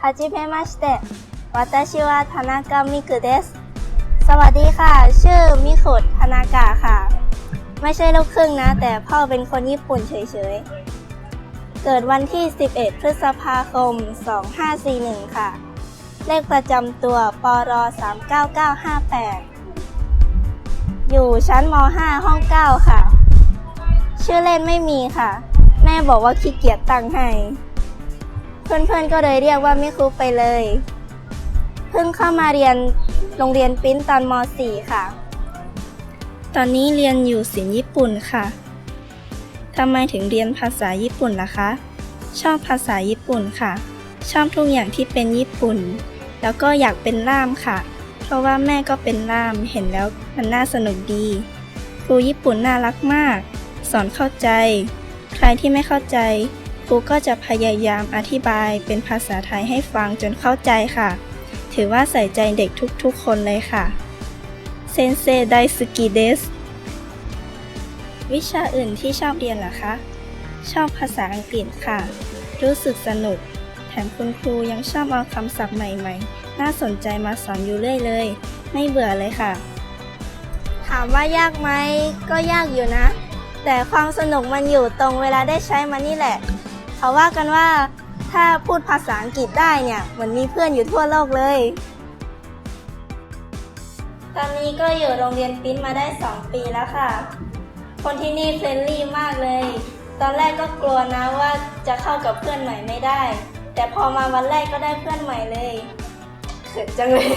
はじめまして。私は田中มิคุです สวัสดีค่ะ ชื่อมิคุธนากะค่ะ ไม่ใช่ลูกครึ่งนะ แต่พ่อเป็นคนญี่ปุ่นเฉยๆ เกิดวันที่ 11 พฤษภาคม 2541 ค่ะ เลขประจำตัวปร39958 อยู่ชั้นม .5 ห้อง 9 ค่ะ ชื่อเล่นไม่มีค่ะ แม่บอกว่าขี้เกียจตั้งให้ เพื่อนๆก็เลยเรียกว่ามิคุไปเลย เพิ่งเข้ามาเรียนโรงเรียนปิ้นตอนม .4 ค่ะ ตอนนี้เรียนอยู่ศิลป์ญี่ปุ่นค่ะทำไมถึงเรียนภาษาญี่ปุ่นล่ะคะ ชอบภาษาญี่ปุ่นค่ะ ชอบทุกอย่างที่เป็นญี่ปุ่น แล้วก็อยากเป็นล่ามค่ะ เพราะว่าแม่ก็เป็นล่ามเห็นแล้วมันน่าสนุกดี ครูญี่ปุ่นน่ารักมาก สอนเข้าใจ ใครที่ไม่เข้าใจ ครูก็จะพยายามอธิบายเป็นภาษาไทยให้ฟังจนเข้าใจค่ะ ถือว่าใส่ใจเด็กทุกๆ คนเลยค่ะ เซนเซไดสกิเดส วิชาอื่นที่ชอบเรียนเหรอคะ ชอบภาษาอังกฤษค่ะ รู้สึกสนุก แถมคุณครูยังชอบเอาคำศัพท์ใหม่ๆ น่าสนใจมาสอนอยู่เรื่อยเลย ไม่เบื่อเลยค่ะ ถามว่ายากไหม ก็ยากอยู่นะ แต่ความสนุกมันอยู่ตรงเวลาได้ใช้มันนี่แหละ เขาว่ากันว่าถ้าพูดภาษาอังกฤษได้เนี่ยเหมือนมีเพื่อนอยู่ทั่วโลกเลย ตอนนี้ก็อยู่โรงเรียนปิ้นมาได้ 2 ปีแล้วค่ะ คนที่นี่เฟรนลี่มากเลย ตอนแรกก็กลัวนะว่าจะเข้ากับเพื่อนใหม่ไม่ได้ แต่พอมาวันแรกก็ได้เพื่อนใหม่เลยเขินจังเลย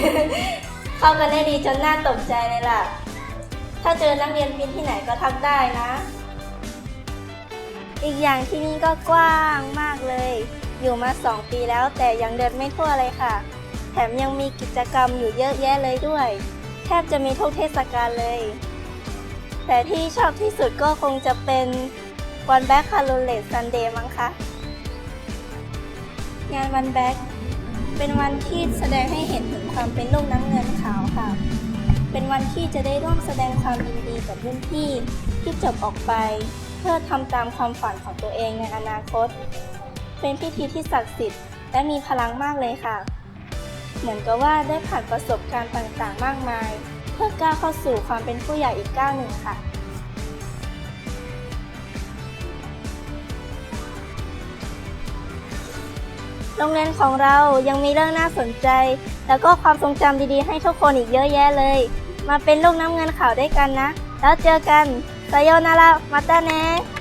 เข้ากันได้ดีจนน่าตกใจเลยล่ะ ถ้าเจอนักเรียนปิ้นที่ไหนก็ทักได้นะ อีกอย่างที่นี่ก็กว้างมากเลย อยู่มา 2 ปีแล้วแต่ยังเดินไม่ทั่วเลยค่ะ แถมยังมีกิจกรรมอยู่เยอะแยะเลยด้วย แทบจะมีทุกเทศกาลเลย แต่ที่ชอบที่สุดก็คงจะเป็นวันแบ็คคารูเลตซันเดย์มั้งคะ งานวันแบ็คเป็นวันที่แสดงให้เห็นถึงความเป็นลูกน้ำเงินขาวค่ะ เป็นวันที่จะได้ร่วมแสดงความยินดีกับรุ่นพี่ที่จบออกไป เพื่อทำตามความฝันของตัวเองในอนาคต เป็นพิธีที่ศักดิ์สิทธิ์และมีพลังมากเลยค่ะ เหมือนกับว่าได้ผ่านประสบการณ์ต่างๆ มากมาย เพื่อก้าวเข้าสู่ความเป็นผู้ใหญ่อีกก้าวหนึ่งค่ะโรงเรียนของเรายังมีเรื่องน่าสนใจ แล้วก็ความทรงจำดีๆ ให้ทุกคนอีกเยอะแยะเลย มาเป็นลูกน้ำเงินขาวด้วยกันนะ แล้วเจอกัน ไซโยนารามาตาเนะ